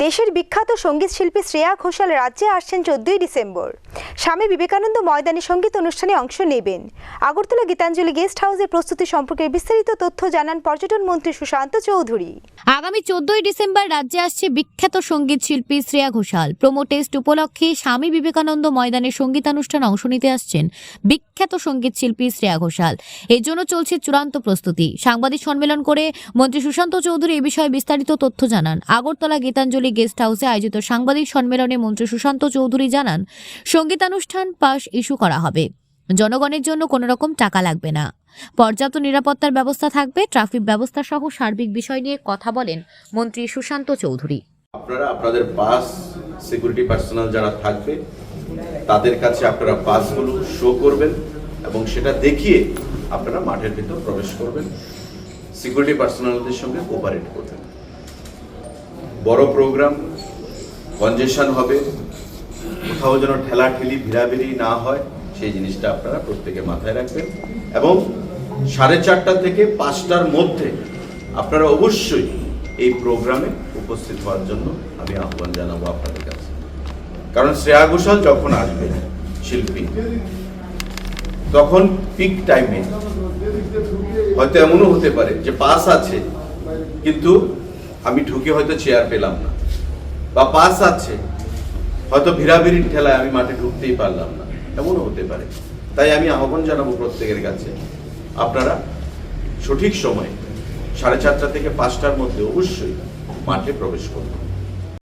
দেশের বিখ্যাত সংগীত শিল্পী শ্রেয়া ঘোষাল রাজ্যে আসছেন চোদ্দই ডিসেম্বর। স্বামী বিবেকানন্দ ময়দানে সংগীত অনুষ্ঠানে অংশ নেবেন। আগরতলা গীতাঞ্জলি গেস্ট হাউসের প্রস্তুতি সম্পর্কে বিস্তারিত তথ্য জানান পর্যটন মন্ত্রী সুশান্ত চৌধুরী। আগামী চোদ্দই ডিসেম্বর রাজ্যে আসছে বিখ্যাত সংগীত শিল্পী শ্রেয়া ঘোষাল। প্রোমো টেস্ট উপলক্ষে স্বামী বিবেকানন্দ ময়দানে সঙ্গীতানুষ্ঠান অংশ নিতে আসছেন বিখ্যাত সংগীত শিল্পী শ্রেয়া ঘোষাল। এর জন্য চলছে চূড়ান্ত প্রস্তুতি। সাংবাদিক সম্মেলন করে মন্ত্রী সুশান্ত চৌধুরী এ বিষয়ে বিস্তারিত তথ্য জানান। আগরতলা গীতাঞ্জলি গেস্ট হাউসে আয়োজিত সাংবাদিক সম্মেলনে মন্ত্রী সুশান্ত চৌধুরী জানান, সঙ্গীতানুষ্ঠান পাস ইস্যু করা হবে। জনগণের জন্য কোনো রকম টাকা লাগবে না। পর্যাপ্ত নিরাপত্তার ব্যবস্থা থাকবে, ট্রাফিক ব্যবস্থা সহ সার্বিক বিষয় নিয়ে কথা বলেন মন্ত্রী সুশান্ত চৌধুরী। আপনারা, আপনাদের পাস সিকিউরিটি পার্সোনাল যারা থাকবে, তাদের কাছে আপনারা পাসগুলো শো করবেন এবং সেটা দেখিয়ে আপনারা মাঠের ভিতর প্রবেশ করবেন। সিকিউরিটি পার্সোনালদের সঙ্গে কোপারেট করবেন। বড় প্রোগ্রাম কনজেশন হবে, কোথাও যেন ঠেলাঠেলি, ভিড়াভিড়ি না হয়, সেই জিনিসটা আপনারা প্রত্যেকে মাথায় রাখবেন। এবং সাড়ে চারটা থেকে পাঁচটার মধ্যে আপনারা অবশ্যই এই প্রোগ্রামে উপস্থিত হওয়ার জন্য আমি আহ্বান জানাব আপনাদের কাছে। কারণ শ্রেয়া ঘোষাল যখন আসবে শিল্পী, তখন পিক টাইমে হয়তো এমনও হতে পারে যে পাস আছে, কিন্তু আমি ঢুকে হয়তো চেয়ার পেলাম না। বা পাস আছে, হয়তো ভিড়াভিড়ির ঠেলায় আমি মাঠে ঢুকতেই পারলাম না। এমনও হতে পারে। তাই আমি আহ্বান জানাব প্রত্যেকের কাছে, আপনারা সঠিক সময়ে সাড়ে চারটা থেকে পাঁচটার মধ্যে অবশ্যই মাঠে প্রবেশ করবেন